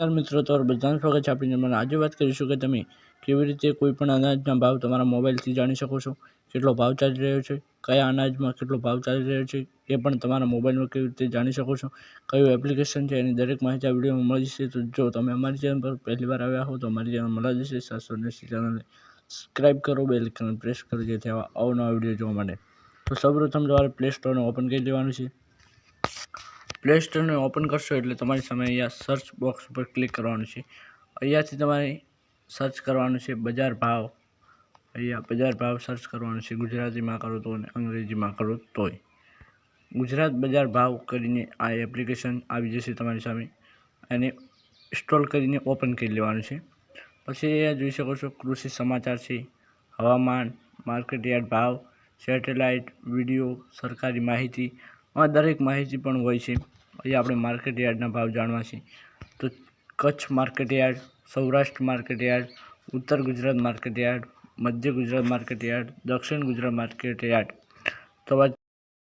નમસ્કાર મિત્રો, તો બધાનું સ્વાગત છે આપણી ચેનલમાં. આજે વાત કરીશું કે તમે કેવી રીતે કોઈપણ અનાજના ભાવ તમારા મોબાઈલથી જાણી શકો છો? કેટલો ભાવ ચાલી રહ્યો છે? કયા અનાજમાં કેટલો ભાવ ચાલી રહ્યો છે? એ પણ તમારા મોબાઈલમાં કેવી રીતે જાણી શકો છો? કયું એપ્લિકેશન છે? એની દરેક માહિતી આ વિડીયોમાં મળી જશે. તો જો તમે અમારી ચેનલ પર પહેલી વાર આવ્યા હો, તો અમારી ચેનલ મળી જશે. સાતસો એંસી ચેનલને સબસ્ક્રાઈબ કરો બે આઇકન પ્રેસ કરો, જેથી આવા અવનવા વીડિયો જોવા માટે તો સૌપ્રથમ તમારે પ્લે સ્ટોરને ઓપન કરી દેવાનું છે. પ્લે સ્ટોરને ઓપન કરશો એટલે તમારી સામે અહીંયા સર્ચ બોક્સ ઉપર ક્લિક કરવાનું છે. અહીંયાથી તમારે સર્ચ કરવાનું છે બજાર ભાવ. અહીંયા બજાર ભાવ સર્ચ કરવાનું છે ગુજરાતીમાં કરો તો અને અંગ્રેજીમાં કરો તોય. ગુજરાત બજાર ભાવ કરીને આ એપ્લિકેશન આવી જશે તમારી સામે. અને ઇન્સ્ટોલ કરીને ઓપન કરી લેવાનું છે. પછી અહીંયા જોઈ શકો છો કૃષિ સમાચાર છે, હવામાન માર્કેટ યાર્ડ ભાવ સેટેલાઇટ વીડિયો સરકારી માહિતી આ દરેક માહિતી પણ હોય છે. અહીંયા આપણે માર્કેટ યાર્ડના ભાવ જાણવા છે તો Kutch market yard Saurashtra market yard ઉત્તર ગુજરાત માર્કેટ યાર્ડ મધ્ય ગુજરાત માર્કેટ યાર્ડ દક્ષિણ ગુજરાત માર્કેટ યાર્ડ તો આ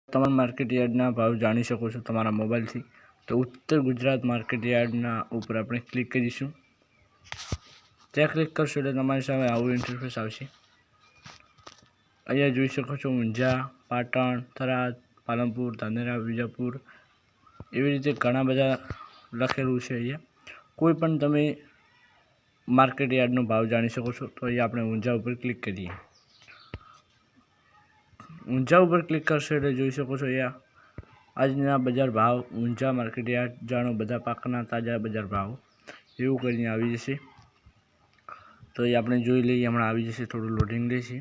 તમામ માર્કેટ યાર્ડના ભાવ જાણી શકો છો તમારા મોબાઈલથી. તો ઉત્તર ગુજરાત માર્કેટ યાર્ડના ઉપર આપણે ક્લિક કરીશું ત્યાં ક્લિક કરશો એટલે તમારી સામે આવું ઇન્ટરફેસ આવશે. અહીંયા જોઈ શકો છો ઊંઝા, પાટણ, થરાદ, પાલનપુર, ધાનેરા, વિજાપુર એવી રીતે ઘણા બધા લખેલું છે અહીંયા. કોઈ પણ તમે માર્કેટ યાર્ડનો ભાવ જાણી શકો છો, તો અહીંયા આપણે ઊંઝા ઉપર ક્લિક કરીએ. ઊંઝા ઉપર ક્લિક કરશો એટલે જોઈ શકો છો અહીંયા, આજના બજાર ભાવ, ઊંઝા માર્કેટ યાર્ડ જાણો, બધા પાકના તાજા બજાર ભાવ, એવું કરીને આવી જશે. તો એ આપણે જોઈ લઈએ, હમણાં આવી જશે, થોડું લોડિંગ લેશે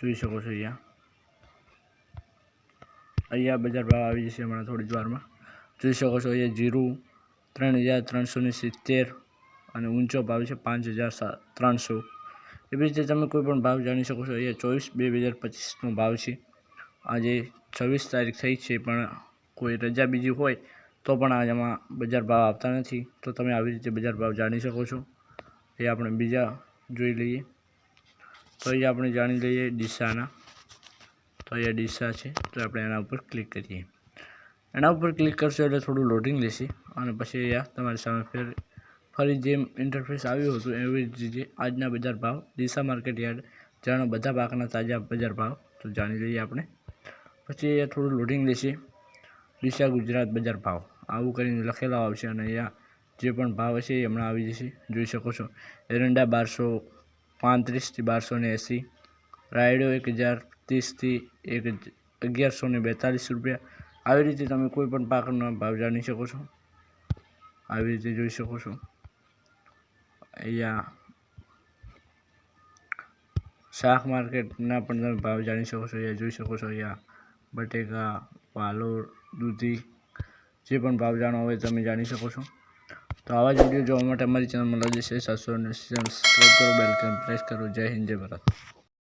જોઈ શકો છો અહીંયા. અહીંયા બજાર ભાવ આવી જશે હમણાં થોડી જ વારમાં. જોઈ શકો છો અહીંયા જીરું ત્રણ હજાર ત્રણસો ને સિત્તેર અને ઊંચો ભાવ છે પાંચ હજાર ત્રણસો. એવી રીતે તમે કોઈ પણ ભાવ જાણી શકો છો. અહીંયા ચોવીસ બે હજાર પચીસનો ભાવ છે. આજે છવ્વીસ તારીખ થઈ છે પણ કોઈ રજા બીજી હોય તો પણ આજમાં બજાર ભાવ આવતા નથી. તો તમે આવી રીતે બજાર ભાવ જાણી શકો છો. એ આપણે બીજા જોઈ લઈએ. તો એ આપણે જાણી લઈએ ડીસાના. તો અહીંયા ડીસા છે, તો આપણે એના ઉપર ક્લિક કરીએ. એના ઉપર ક્લિક કરશો એટલે થોડું લોડિંગ લેશે અને પછી અહીંયા તમારી સામે ફેર, ફરી જેમ ઇન્ટરફેસ આવ્યું હતું, એવી જ રીતે આજના બજાર ભાવ ડીસા માર્કેટ યાર્ડ, જાણો બધા પાકના તાજા બજાર ભાવ, તો જાણી લઈએ આપણે. પછી અહીંયા થોડું લોડિંગ લેશે. ડીસા ગુજરાત બજાર ભાવ, આવું કરીને લખેલા આવશે અને અહીંયા જે પણ ભાવ હશે એ હમણાં આવી જશે, જોઈ શકો છો. એરંડા બારસો પાંત્રીસથી બારસો ને એંસી, રાયડો એક હજાર ત્રીસથી એક અગિયારસો ને બેતાલીસ રૂપિયા. આવી રીતે તમે કોઈ પણ પાકનો ભાવ જાણી શકો છો. આવી રીતે જોઈ શકો છો. અહીંયા શાક માર્કેટના પણ તમે ભાવ જાણી શકો છો. અહીંયા જોઈ શકો છો અહીંયા બટેકા પાલોર દૂધી, જે પણ ભાવ જાણવા હોય તમે જાણી શકો છો. તો આવા જ વીડિયો જોવા માટે અમારી ચેનલમાં લઈ જશે સાતસો સબસ્ક્રાઈબ કરો બેલ પ્રેસ કરો. જય હિન્દ, જય ભારત.